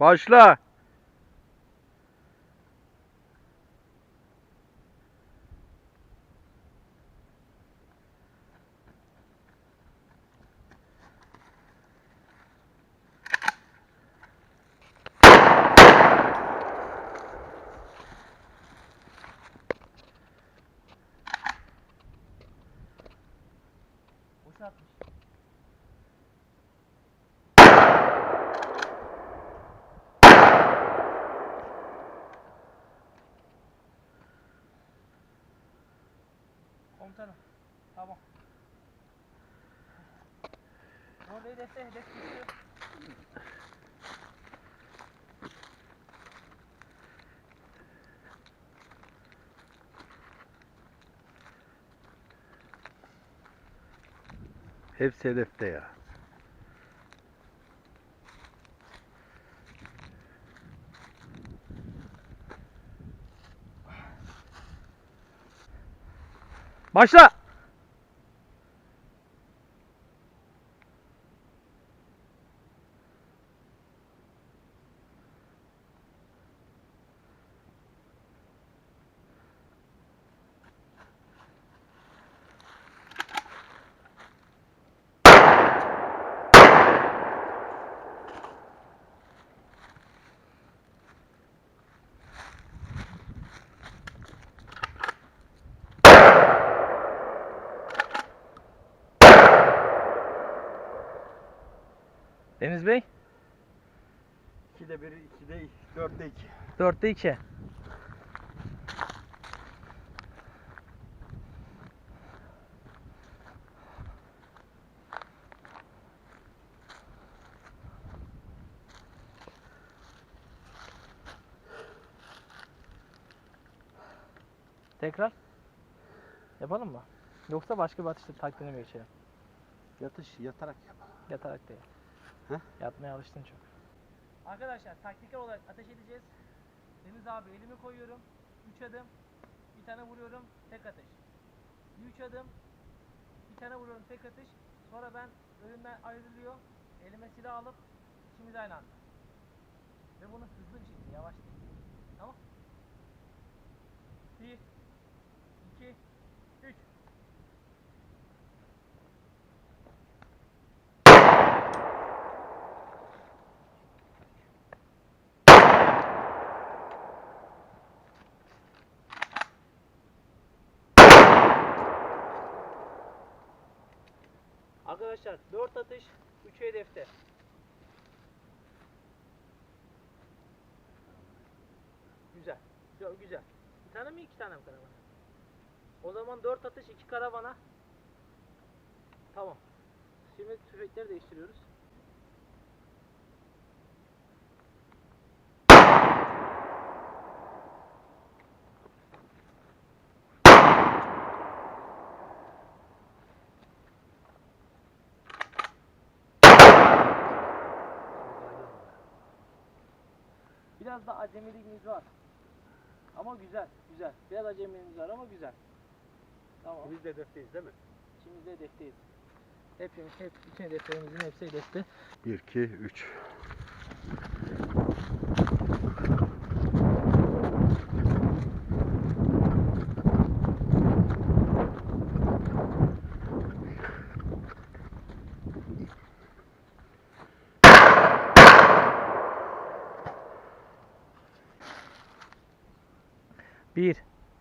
Başla. Komutanım. Tamam. Orada hedefte hedef düştü. Hepsi hedefte ya. Başla. Deniz Bey. 2'de 1, 2'de 4'te 2. 4'te 2. Tekrar. Yapalım mı? Yoksa başka bir atışta taktiğine mi geçelim? Yatış yatarak yap. Yatarak değil. Heh? Yatmaya alıştın çok. Arkadaşlar taktiksel olarak ateş edeceğiz. Deniz abi elimi koyuyorum. 3 adım. Bir tane vuruyorum. Tek atış. 3 adım. Bir tane vuruyorum. Tek atış. Sonra ben önümden ayrılıyor. Elime silah alıp ikimiz aynı anda. Ve bunu hızlı bir şekilde yavaş değil. Tamam? 1 2 3 Arkadaşlar 4 atış 3 hedefte. Güzel. Yo, güzel. Bir tane mi iki tane mi karavana? O zaman 4 atış 2 karavana. Tamam. Şimdi tüfekleri değiştiriyoruz. Biraz da acemiliğimiz var. Ama güzel, güzel. Biraz acemiliğimiz var ama güzel. Tamam. Biz de hedefteyiz değil mi? İkimiz de hedefteyiz. Hepimiz, hep, bütün hedeflerimizin hepsi hedefte. 1, 2, 3.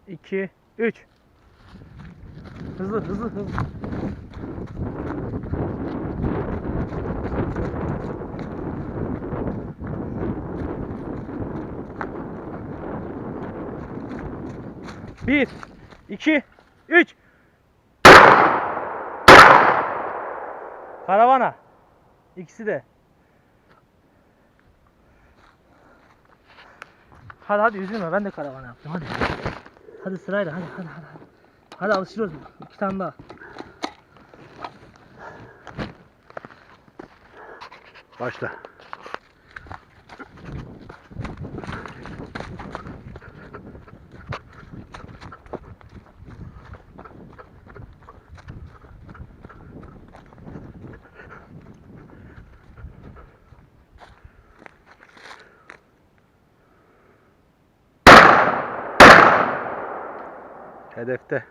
2, 3. Hızlı, hızlı, hızlı. Bir, iki, üç. Karavana. İkisi de. Hadi hadi üzülme ben de karavana yaptım hadi. Hadi sırayla hadi hadi hadi. Hadi, hadi alışıyoruz. İki tane daha. Başla. Hedefte.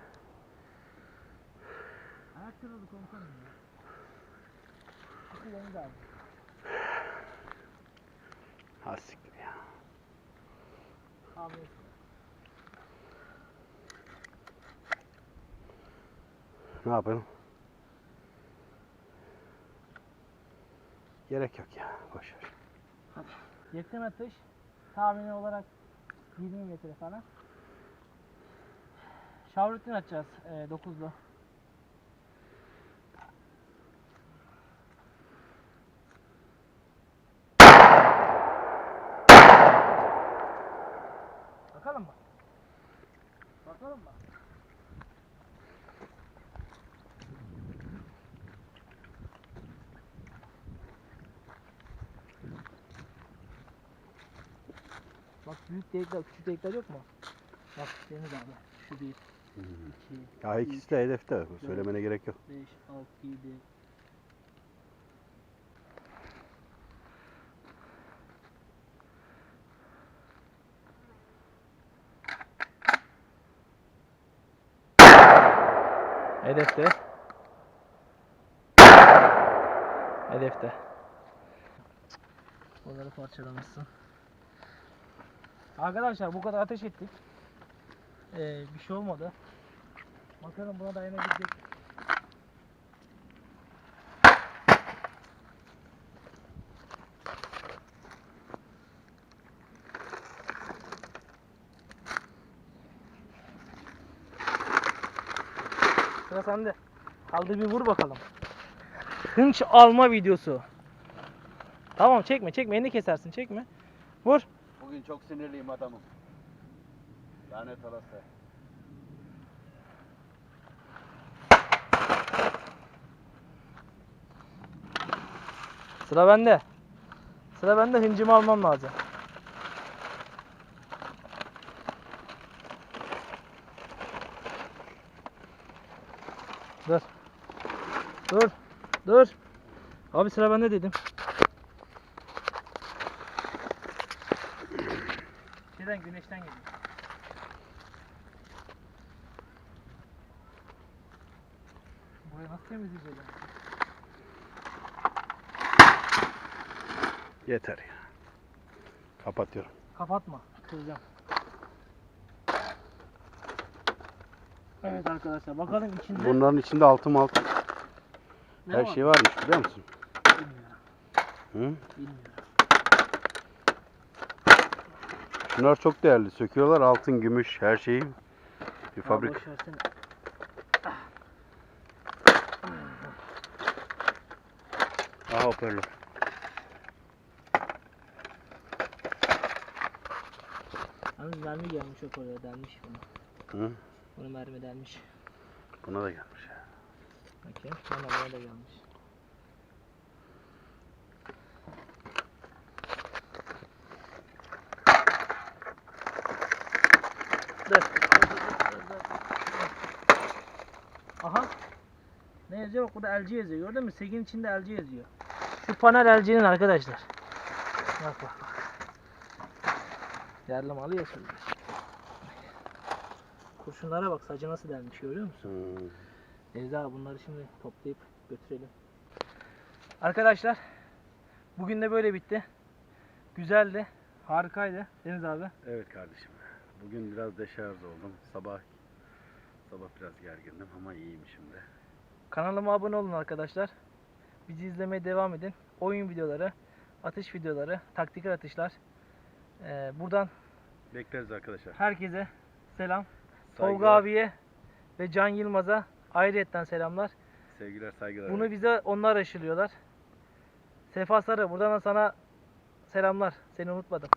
Ayak kırıldı komutanım ya. Şu Deniz abi. Ha siktir ya. Abi. Ne yapalım? Gerek yok ya. Boş ver. Yakın atış tahmini olarak 20 metre falan. Şavrutin atacağız e, 9'lu. Bakalım mı? Bakalım mı? Bak büyük delikler, küçük delikler yok mu? Bak Deniz abi. Şu 1, 2, Ya ikisi de hedefte. Söylemene gerek yok. 5, 6, 7. Hedefte. Hedefte. Onları parçalamışsın. Arkadaşlar bu kadar ateş ettik. Ee, bir şey olmadı. Bakalım buna dayanabilecek. Sıra sende. Kaldır bir vur bakalım. Hınç alma videosu. Tamam çekme çekme elini kesersin çekme. Vur. Bugün çok sinirliyim adamım. Lanet olası. Sıra bende. Sıra bende hıncımı almam lazım. Dur. Dur. Dur. Abi sıra bende dedim. Şeyden güneşten geliyor. Burayı nasıl temizleyeceğiz? Yeter ya. Kapatıyorum. Kapatma. Kıracağım. Evet arkadaşlar bakalım içinde Bunların içinde altın altın ne her var? şey varmış biliyor musun? Bilmiyorum. Hı? Bilmiyorum. Şunlar çok değerli. Söküyorlar altın, gümüş, her şeyi. Bir Ya fabrik. boş versene. Aha hoparlör. Yalnız mermi gelmiş yok oraya delmiş bunu. Hı? Bunu mermi delmiş. Buna da gelmiş ya. Bakayım. Bana bana da gelmiş. Dur. Dur, dur, dur, dur. Aha. Ne yazıyor? Bak burada LG yazıyor. Gördün mü? Segin içinde LG yazıyor. Şu panel LG'nin arkadaşlar. Bak bak bak. Yerli malı ya şurada. Kurşunlara bak sacı nasıl delmiş görüyor musun? Deniz abi bunları şimdi toplayıp götürelim. Arkadaşlar bugün de böyle bitti. Güzeldi. Harikaydı Deniz abi. Evet kardeşim. Bugün biraz deşarj oldum. Sabah sabah biraz gergindim ama iyiyim şimdi. Kanalıma abone olun arkadaşlar. Bizi izlemeye devam edin. Oyun videoları, atış videoları, taktikal atışlar. Ee, buradan Bekleriz arkadaşlar. herkese selam. Tolga Saygılar, abiye ve Can Yılmaz'a ayrıyetten selamlar. Sevgiler, saygılar. Bunu bize onlar aşılıyorlar. Sefa Sarı buradan da sana selamlar. Seni unutmadım.